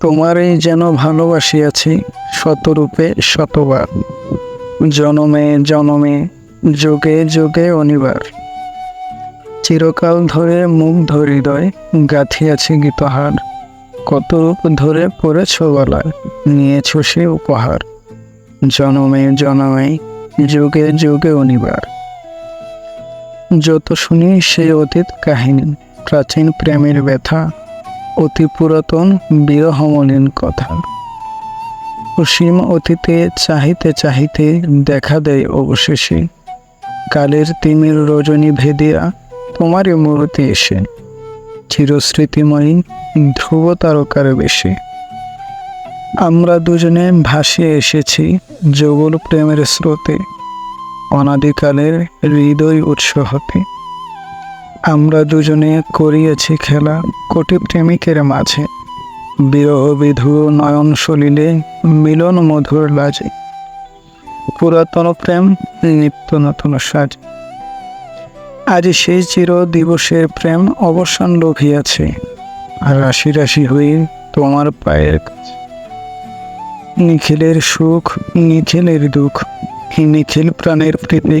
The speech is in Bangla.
তোমারই যেন ভালোবাসিয়াছি শতরূপে শতবার। জনমে জনমে, যোগে যোগে অনিবার। চিরকাল ধরে মুগ্ধ হৃদয় গাঁথিয়াছি গীতহার। কত রূপ ধরে পড়েছ গলায়, নিয়েছ সে উপহার। জনমে জনমে, যুগে যুগে অনিবার। যত শুনি সেই অতীত কাহিনী, প্রাচীন প্রেমের ব্যথা অতি পুরাতন বিরহমলিন কথা। অসীম অতীতে চাহিতে চাহিতে দেখা দেয় অবশেষে। কালের তিমির রজনী ভেদিয়া তোমারই মূর্তি এসে। চিরস্মৃতিময়ী ধ্রুব তারকার বেশে। আমরা দুজনে ভাসিয়ে এসেছি যুগল প্রেমের স্রোতে। অনাদিকালের হৃদয় উৎস হতে। আমরা দুজনে করিয়েছি খেলা কোটি প্রেমিকের মাঝে। বিরহ বিধু নয়ন সলিলে মিলন মধুর লাজে। পুরাতন প্রেম, নিত্য নতুন সাজ। আজ সেই চির দিবসের প্রেম অবসান লোভিয়াছে। আর রাশি রাশি হয়ে তোমার পায়ের কাছে নিখিলের সুখ, নিখিলের দুঃখ, নিখিল প্রাণের প্রীতি